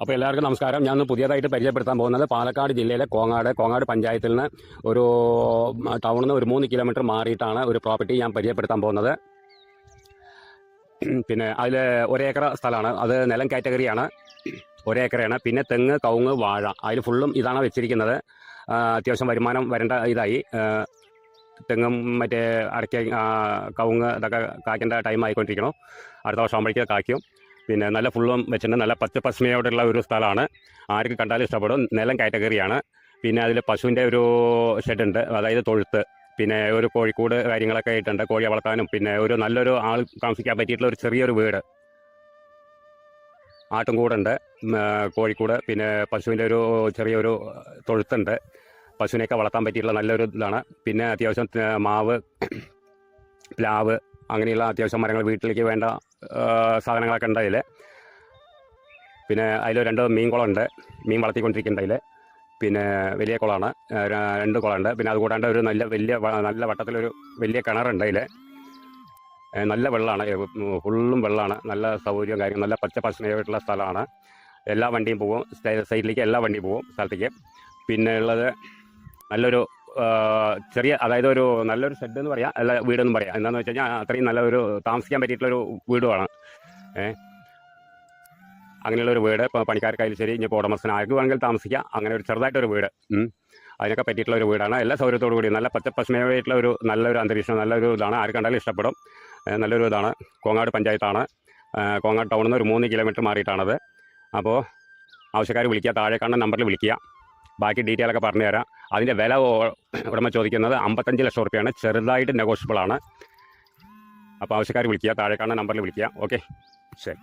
അപ്പോൾ എല്ലാവർക്കും നമസ്കാരം. ഞാൻ പുതിയതായിട്ട് പരിചയപ്പെടുത്താൻ പോകുന്നത് പാലക്കാട് ജില്ലയിലെ കോങ്ങാട്. കോങ്ങാട് പഞ്ചായത്തിൽ നിന്ന് ഒരു ടൗണിൽ നിന്ന് ഒരു മൂന്ന് കിലോമീറ്റർ മാറിയിട്ടാണ് ഒരു പ്രോപ്പർട്ടി ഞാൻ പരിചയപ്പെടുത്താൻ പോകുന്നത്. പിന്നെ അതിൽ ഒരേക്കർ സ്ഥലമാണ്. അത് നിലം കാറ്റഗറിയാണ്. ഒരേക്കറയാണ്. പിന്നെ തെങ്ങ് കവുങ്ങ് വാഴ. അതിൽ ഫുള്ളും ഇതാണ് വെച്ചിരിക്കുന്നത്. അത്യാവശ്യം വരുമാനം വരേണ്ട ഇതായി. തെങ്ങും മറ്റേ അടയ്ക്ക കവുങ്ങ് ഇതൊക്കെ കായ്ക്കേണ്ട ടൈം ആയിക്കൊണ്ടിരിക്കണം അടുത്ത വർഷം ആകുമ്പോഴേക്കും കായ്ക്കും. പിന്നെ നല്ല ഫുള്ളും വെച്ചിട്ടുണ്ട്. നല്ല പച്ച പശ്മയോടുള്ള ഒരു സ്ഥലമാണ്. ആർക്ക് കണ്ടാലും ഇഷ്ടപ്പെടും. നിലം കാറ്റഗറിയാണ്. പിന്നെ അതിൽ പശുവിന്റെ ഒരു ഷെഡുണ്ട് അതായത് തൊഴുത്ത്. പിന്നെ ഒരു കോഴിക്കൂട് കാര്യങ്ങളൊക്കെ ആയിട്ടുണ്ട്. കോഴിയെ വളർത്താനും പിന്നെ ഒരു നല്ലൊരു ആൾ താമസിക്കാൻ പറ്റിയിട്ടുള്ള ഒരു ചെറിയൊരു വീട്. ആട്ടും കൂടുണ്ട്. ഉം, കോഴിക്കൂട് പിന്നെ പശുവിന്റെ ഒരു ചെറിയൊരു തൊഴുത്തുണ്ട്. പശുവിനെയൊക്കെ വളർത്താൻ പറ്റിയിട്ടുള്ള നല്ലൊരു ഇതാണ്. പിന്നെ അത്യാവശ്യം മാവ് പ്ലാവ് അങ്ങനെയുള്ള അത്യാവശ്യം മരങ്ങൾ വീട്ടിലേക്ക് വേണ്ട സാധനങ്ങളൊക്കെ ഉണ്ട് പിന്നെ അതിൽ രണ്ട് മീൻ കുളമുണ്ട്. മീൻ വളർത്തിക്കൊണ്ടിരിക്കുന്നുണ്ട് അതിൽ പിന്നെ വലിയ കുളമാണ്. രണ്ട് കുളമുണ്ട്. പിന്നെ അതുകൂടാണ്ട് ഒരു നല്ല വലിയ നല്ല വട്ടത്തിലൊരു വലിയ കിണറുണ്ട് അതിൽ നല്ല വെള്ളമാണ്. ഫുള്ളും വെള്ളമാണ്. നല്ല സൗകര്യവും കാര്യം നല്ല പച്ച പശുമയായിട്ടുള്ള സ്ഥലമാണ്. എല്ലാ വണ്ടിയും പോകും സൈഡിലേക്ക് എല്ലാ വണ്ടിയും പോകും സ്ഥലത്തേക്ക്. പിന്നെ ഉള്ളത് നല്ലൊരു ചെറിയ അതായത് ഒരു നല്ലൊരു ഷെഡ് എന്ന് പറയാം. അല്ല വീടെന്ന് പറയാം. എന്താണെന്ന് വെച്ച് കഴിഞ്ഞാൽ അത്രയും നല്ല ഒരു താമസിക്കാൻ പറ്റിയിട്ടുള്ള ഒരു വീടുമാണ് ഏ? അങ്ങനെയുള്ള ഒരു വീട് ഇപ്പോൾ പണിക്കാർക്കായാലും ശരി ഇനി ഉടമസ്ഥന ആർക്ക് വേണമെങ്കിൽ താമസിക്കാം. അങ്ങനെ ഒരു ചെറുതായിട്ടൊരു വീട്. അതിനൊക്കെ പറ്റിയിട്ടുള്ള ഒരു വീടാണ്. എല്ലാ സൗകര്യത്തോടു കൂടി നല്ല പച്ച പശ്മയായിട്ടുള്ള ഒരു നല്ലൊരു അന്തരീക്ഷം നല്ലൊരു ഇതാണ്. ആർക്ക് കണ്ടാലും ഇഷ്ടപ്പെടും. നല്ലൊരു ഇതാണ്. കോങ്ങാട് പഞ്ചായത്താണ്. കോങ്ങാട് ടൗണിൽ നിന്ന് ഒരു മൂന്ന് കിലോമീറ്റർ മാറിയിട്ടാണത്. അപ്പോൾ ആവശ്യക്കാർ വിളിക്കുക താഴെ കാണുന്ന നമ്പറിൽ വിളിക്കുക. ബാക്കി ഡീറ്റെയിൽ ഒക്കെ പറഞ്ഞു തരാം അതിന്റെ വില ഉടമ ചോദിക്കുന്നത് അമ്പത്തഞ്ച് ലക്ഷം റുപ്യാണ്. ചെറുതായിട്ട് നെഗോഷ്യബിൾ ആണ്. അപ്പോൾ ആവശ്യക്കാർ വിളിക്കുക താഴെ കാണുന്ന നമ്പറിൽ വിളിക്കുക. ഓക്കെ ശരി.